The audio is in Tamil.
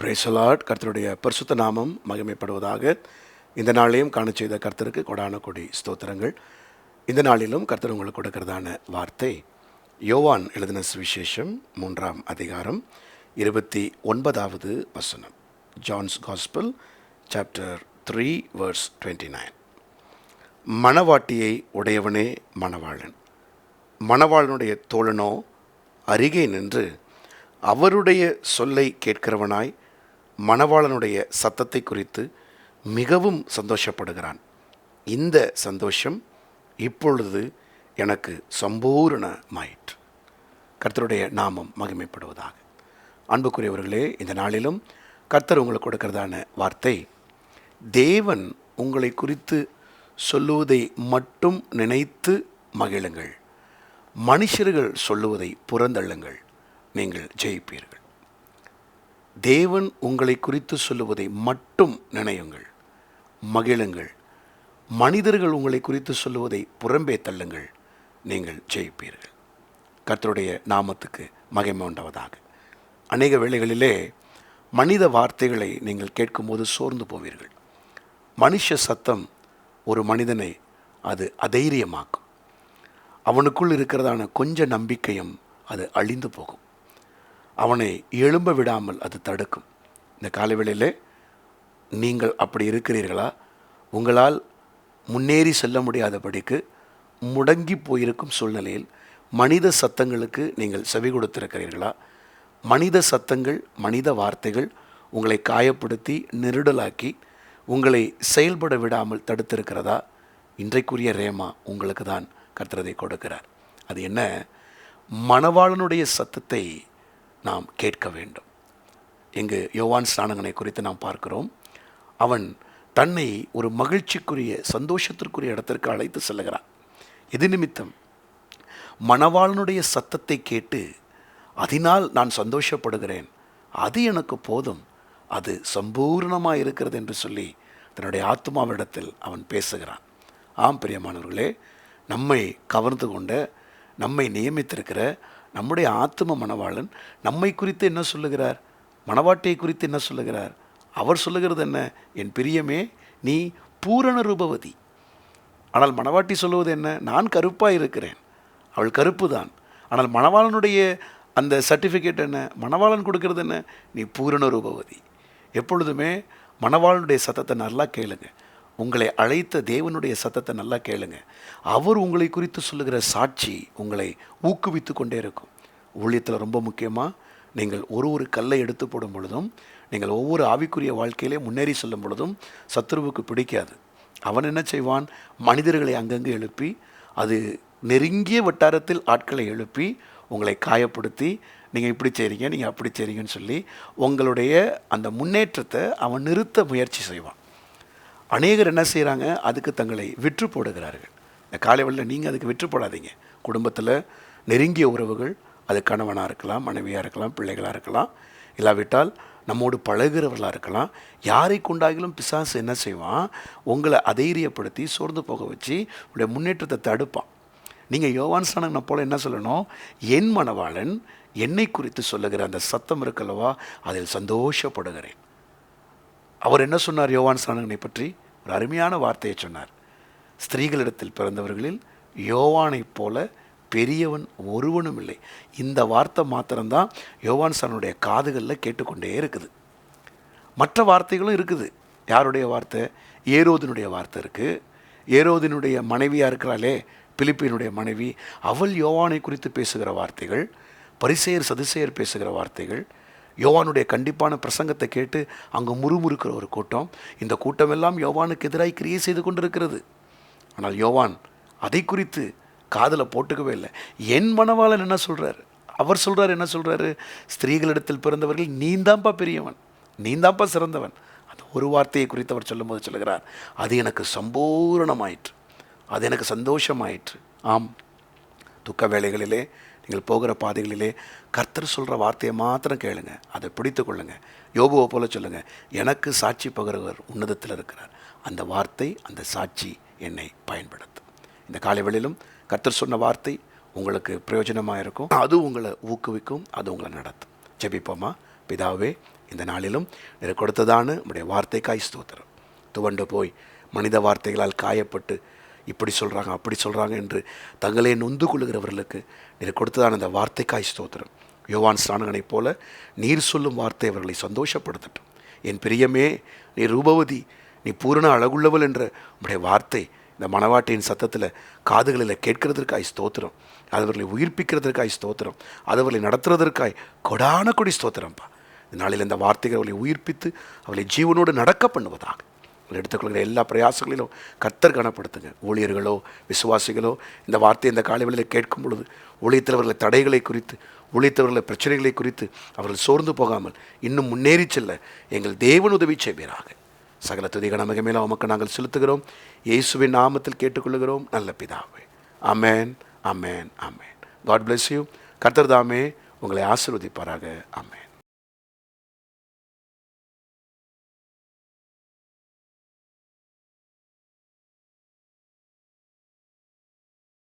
பிரேசலாட் கர்த்தருடைய பரிசுத்த நாமம் மகிமைப்படுவதாக இந்த நாளையும் காண செய்த கர்த்தருக்கு கொடான கொடி ஸ்தோத்திரங்கள். இந்த நாளிலும் கர்த்தர் உங்களுக்கு கொடுக்கிறதான வார்த்தை யோவான் எழுதின சுவிசேஷம் மூன்றாம் அதிகாரம் இருபத்தி ஒன்பதாவது வசனம். John's gospel chapter three verse twenty nine மணவாட்டியை உடையவனே மணவாளன் மணவாளனுடைய தோழனோ அருகே நின்று அவருடைய சொல்லை கேட்கிறவனாய் மணவாளனுடைய சத்தத்தை குறித்து மிகவும் சந்தோஷப்படுகிறான். இந்த சந்தோஷம் இப்பொழுது எனக்கு சம்பூரணமாயிற்று. கர்த்தருடைய நாமம் மகிமைப்படுவதாக. அன்புக்குரியவர்களே இந்த நாளிலும் கர்த்தர் உங்களுக்கு கொடுக்கிறதான வார்த்தை தேவன் உங்களை குறித்து சொல்லுவதை மட்டும் நினைத்து மகிழுங்கள். மனுஷர்கள் சொல்லுவதை புறந்தள்ளுங்கள். நீங்கள் ஜெயிப்பீர்கள். தேவன் உங்களை குறித்து சொல்லுவதை மட்டும் நினையுங்கள். மகிழுங்கள். மனிதர்கள் உங்களை குறித்து சொல்லுவதை புறம்பே தள்ளுங்கள். நீங்கள் ஜெயிப்பீர்கள். கர்த்தருடைய நாமத்துக்கு மகிமை உண்டவதாக. அநேக வேளைகளிலே மனித வார்த்தைகளை நீங்கள் கேட்கும்போது சோர்ந்து போவீர்கள். மனுஷ சத்தம் ஒரு மனிதனை அது அதைரியமாக்கும். அவனுக்குள் இருக்கிறதான கொஞ்ச நம்பிக்கையும் அது அழிந்து போகும். அவனை எழும்ப விடாமல் அது தடுக்கும். இந்த காலவேளையிலே நீங்கள் அப்படி இருக்கிறீர்களா? உங்களால் முன்னேறி செல்ல முடியாதபடிக்கு முடங்கி போயிருக்கும் சூழ்நிலையில் மனித சத்தங்களுக்கு நீங்கள் செவி கொடுத்திருக்கிறீர்களா? மனித சத்தங்கள் மனித வார்த்தைகள் உங்களை காயப்படுத்தி நெருடலாக்கி உங்களை செயல்பட விடாமல் தடுத்திருக்கிறதா? இன்றைக்குரிய ரேமா உங்களுக்கு தான் கர்த்தரதை கொடுக்கிறார். அது என்ன? மணவாளனுடைய சத்தத்தை நாம் கேட்க வேண்டும். இங்கு யோவான் ஸ்நானகனை குறித்து நாம் பார்க்கிறோம். அவன் தன்னை ஒரு மகிழ்ச்சிக்குரிய சந்தோஷத்திற்குரிய இடத்திற்கு அழைத்து செல்லுகிறான். இது நிமித்தம் மணவாளனுடைய சத்தத்தை கேட்டு அதனால் நான் சந்தோஷப்படுகிறேன். அது எனக்கு போதும். அது சம்பூர்ணமாக இருக்கிறது என்று சொல்லி தன்னுடைய ஆத்மாவிடத்தில் அவன் பேசுகிறான். ஆம் பிரியமானவர்களே நம்மை கவர்ந்து கொண்ட நம்மை நியமித்திருக்கிற நம்முடைய ஆத்ம மணவாளன் நம்மை குறித்து என்ன சொல்லுகிறார்? மணவாட்டியை குறித்து என்ன சொல்லுகிறார்? அவர் சொல்லுகிறது என்ன? என் பிரியமே நீ பூரண ரூபவதி. ஆனால் மணவாட்டி சொல்லுவது என்ன? நான் கருப்பாக இருக்கிறேன். அவள் கருப்பு தான் ஆனால் மணவாளனுடைய அந்த சர்டிஃபிகேட் என்ன? மணவாளன் கொடுக்கறது என்ன? நீ பூரண ரூபவதி. எப்பொழுதுமே மணவாளனுடைய சத்தத்தை நல்லா கேளுங்கள் உங்களை அழைத்த தேவனுடைய சத்தத்தை நல்லா கேளுங்க. அவர் உங்களை குறித்து சொல்லுகிற சாட்சி உங்களை ஊக்குவித்து கொண்டே இருக்கும். ஊழியத்தில் ரொம்ப முக்கியமாக நீங்கள் ஒரு ஒரு கல்லை எடுத்து போடும் பொழுதும் நீங்கள் ஒவ்வொரு ஆவிக்குரிய வாழ்க்கையிலே முன்னேறி செல்லும் பொழுதும் சத்ருவுக்கு பிடிக்காது. அவன் என்ன செய்வான்? மனிதர்களை அங்கங்கே எழுப்பி அது நெருங்கிய வட்டாரத்தில் ஆட்களை எழுப்பி உங்களை காயப்படுத்தி நீங்கள் இப்படி செய்கிறீங்க நீங்கள் அப்படி செய்கிறீங்கன்னு சொல்லி உங்களுடைய அந்த முன்னேற்றத்தை அவன் நிறுத்த முயற்சி செய்வான். அநேகர் என்ன செய்கிறாங்க அதுக்கு தங்களை விற்று போடுகிறார்கள். இந்த காலை வேளையில் நீங்கள் அதுக்கு விற்று போடாதீங்க. குடும்பத்தில் நெருங்கிய உறவுகள் அது கணவனாக இருக்கலாம் மனைவியாக இருக்கலாம் பிள்ளைகளாக இருக்கலாம். இல்லாவிட்டால் நம்மோடு பழகிறவர்களாக இருக்கலாம். யாரை கொண்டாகிலும் பிசாசு என்ன செய்வான்? உங்களை அதைரியப்படுத்தி சோர்ந்து போக வச்சு உடைய முன்னேற்றத்தை தடுப்பான். நீங்கள் யோவான் ஸ்நானனை போல் என்ன சொல்லணும்? என் மணவாளன் என்னை குறித்து சொல்லுகிற அந்த சத்தம் இருக்கல்லவா? அதில் சந்தோஷப்படுகிறேன். அவர் என்ன சொன்னார்? யோவான் ஸ்நானகனை பற்றி ஒரு அருமையான வார்த்தையை சொன்னார். ஸ்திரீகளிடத்தில் பிறந்தவர்களில் யோவானைப் போல பெரியவன் ஒருவனும் இல்லை. இந்த வார்த்தை மாத்திரம்தான் யோவான் சானுடைய காதுகளில் கேட்டுக்கொண்டே இருக்குது. மற்ற வார்த்தைகளும் இருக்குது. யாருடைய வார்த்தை? ஏரோதினுடைய வார்த்தை இருக்குது ஏரோதினுடைய மனைவியாக இருக்கிறாளே பிலிப்பினுடைய மனைவி. அவள் யோவானை குறித்து பேசுகிற வார்த்தைகள் பரிசெயர் சதுசெயர் பேசுகிற வார்த்தைகள் யோவானுடைய கண்டிப்பான பிரசங்கத்தை கேட்டு அங்கே முறுமுறுக்கிற ஒரு கூட்டம். இந்த கூட்டமெல்லாம் யோவானுக்கு எதிராக கிரியை செய்து கொண்டிருக்கிறது. ஆனால் யோவான் அதை குறித்து காதில் போட்டுக்கவே இல்லை. என் மனவாளன் என்ன சொல்கிறார் அவர் சொல்கிறார் என்ன சொல்கிறாரு ஸ்திரீகளிடத்தில் பிறந்தவர்கள் நீந்தாப்பா பெரியவன் நீந்தாம்ப்பா சிறந்தவன். அந்த ஒரு வார்த்தையை குறித்து அவர் சொல்லும்போது சொல்லுகிறார். அது எனக்கு சம்பூரணமாயிற்று. அது எனக்கு சந்தோஷமாயிற்று. ஆம். துக்க வேளைகளிலே நீங்கள் போகிற பாதைகளிலே கர்த்தர் சொல்கிற வார்த்தையை மாத்திரம் கேளுங்க. அதை பிடித்து கொள்ளுங்க. யோபுவை போல சொல்லுங்கள் எனக்கு சாட்சி பகிர்வர் உன்னதத்தில் இருக்கிறார். அந்த வார்த்தை அந்த சாட்சி என்னை பயன்படுத்தும். இந்த காலை வேளையிலும் கர்த்தர் சொன்ன வார்த்தை உங்களுக்கு பிரயோஜனமாக இருக்கும். அது உங்களை ஊக்குவிக்கும் அது உங்களை நடத்தும். ஜெபிப்போமா? பிதாவே இந்த நாளிலும் நீர் கொடுத்ததான உடைய வார்த்தைக்காய் ஸ்தோத்திரம். துவண்டு போய் மனித வார்த்தைகளால் காயப்பட்டு இப்படி சொல்கிறாங்க அப்படி சொல்கிறாங்க என்று தங்களே நொந்து கொள்ளுகிறவர்களுக்கு நீர் கொடுத்ததான அந்த வார்த்தைக்காய் ஸ்தோத்திரம். யோவான் ஸ்நானகனைப் போல நீர் சொல்லும் வார்த்தை அவர்களை சந்தோஷப்படுத்தட்டும். என் பிரியமே நீ ரூபவதி நீ பூரண அழகுள்ளவள் என்ற உடைய வார்த்தை இந்த மணவாட்டியின் சத்தத்தில் காதுகளில் கேட்கிறதற்காய் ஸ்தோத்திரம். அது அவர்களை உயிர்ப்பிக்கிறதற்காய் ஸ்தோத்திரம். அவர்களை நடத்துறதற்காய் கொடான கொடி ஸ்தோத்திரம்ப்பா இந்த நாளில் இந்த வார்த்தைகள் அவளை உயிர்ப்பித்து அவளை ஜீவனோடு நடக்க பண்ணுவதாக. எடுத்துக்கொள்கிற எல்லா பிரயாசங்களிலும் கத்தர் கனப்படுத்துங்க. ஊழியர்களோ விசுவாசிகளோ இந்த வார்த்தையை இந்த காலைவெளியில் கேட்கும் பொழுது ஊழியத்தவர்களை தடைகளை குறித்து ஊழியத்தவர்களை பிரச்சனைகளை குறித்து அவர்கள் சோர்ந்து போகாமல் இன்னும் முன்னேறி செல்ல எங்கள் தேவன் உதவி செய்வீராக. சகல துதிகன மிகமேல உமக்கு நாங்கள் செலுத்துகிறோம். இயேசுவின் நாமத்தில் கேட்டுக்கொள்கிறோம் நல்ல பிதாவே. Amen amen amen God bless you கர்த்தர் தாமே உங்களை ஆசிர்வதிப்பாராக. அமேன்